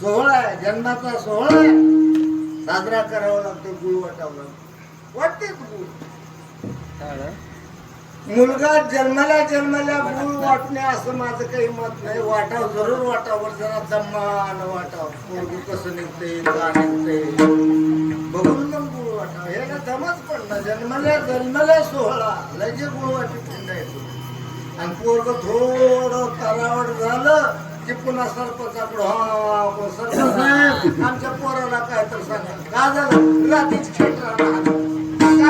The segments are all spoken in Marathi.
सोहळा आहे जन्माचा सोहळा आहे. साजरा करावा लागतो गुळ वाटावं लागतो. वाटतेच गुळ? मुलगा जन्माला जन्माला गुळ वाटणे असं माझं काही मत नाही. वाटाव जरूर वाटावर जरा जमान वाटाव. मुलगी कसं निघते का निघते बघून मग गुळ वाटाव. हे ना जमच पडलं जन्माला जन्माला सोहळा. लगे गुळ वाटी पण येतो. आणि पोरग थोडं तरावड झालं की पुन्हा सरपंचाकडं हा सरपंच आमच्या पोराला काय तर सांगा. गाजर रात्रीच खेळ का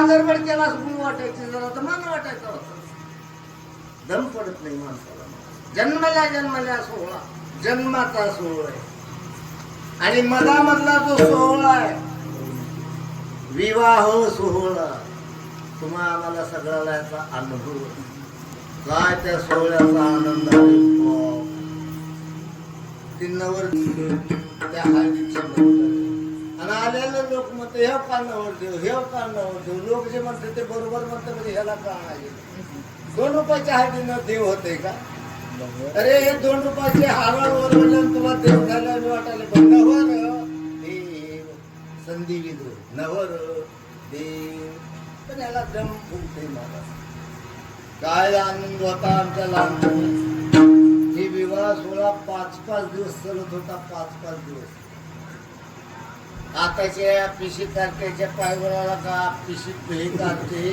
गडबड केला गुण वाटायची जरा तर मन वाटायचं होतं. दम पडत नाही माणसाला. जन्मल्या जन्माला सोहळा. जन्माचा सोहळा आहे. आणि मधामधला जो सोहळा आहे विवाह सोहळा तुम्हा आम्हाला सगळ्याला याचा अनुभव काय त्या सोहळ्याचा आनंद आहे? पानावर त्या हळदीच्या आणि आलेले लोक म्हणते हे पानावर देव हे का देव लोक जे म्हणते ते बरोबर म्हणते म्हणजे ह्याला का आहे? दोन रुपयाच्या हळदीनं देव होते का? अरे हे दोन रुपयाचे हारावर ओरडलं तुला देव झाला मी वाटायला पण नवर देव संधी विधू नवर देव. पण याला दम फुलते मला काय आनंद होता आमच्या लहान ही विवाह सोहळा पाच पाच दिवस चालत होता पाच पाच दिवस. आताच्या पिशी तारखेच्या पायगोळाला का पिशी हे काढते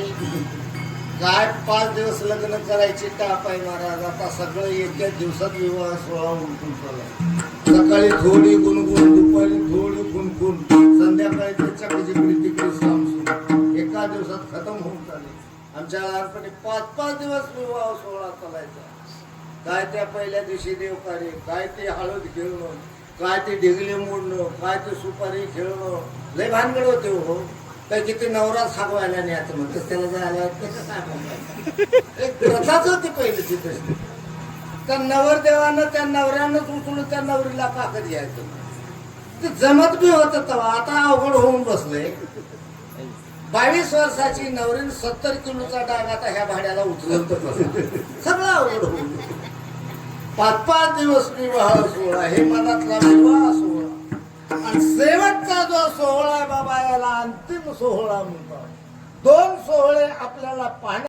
काय पाच दिवस लग्न करायचे टाप आहे महाराज आता सगळं एका दिवसात विवाह सोहळा उलटून चालला. सकाळी थोडी गुणगुण दुपारी थोडी गुणगुण संध्याकाळी त्याच्या जिकडे तिकडे सामसूम एका दिवसात खतम होऊन चालले. आमच्या लहानपणी पाच पाच दिवस विवाह सोहळा चालायचा. काय त्या पहिल्या दिवशी देवकार्य काय ते हळद खेळणं? काय ते ढिगले मोडणं? काय ते सुपारी खेळणं? लय भानगड होते हो. काय किती नवरा सागवायला नाही आता त्याला जायला कसं काय म्हणतात? एक प्रथाच होती पहिली तिथे त्या नवरदेवानं त्या नवऱ्यानंच उचलून त्या नवरीला काकत यायचं. ते जमत बी होत तेव्हा. आता अवघड होऊन बसलंय. बावीस वर्षाची नवरीन सत्तर किलोचा डाग आता ह्या भाड्याला उचलत सगळं पाच पाच दिवस विवाह सोहळा हे मनातला विवाह सोहळा. आणि शेवटचा जो सोहळा आहे बाबा याला अंतिम सोहळा म्हणतात. दोन सोहळे आपल्याला पाहण्या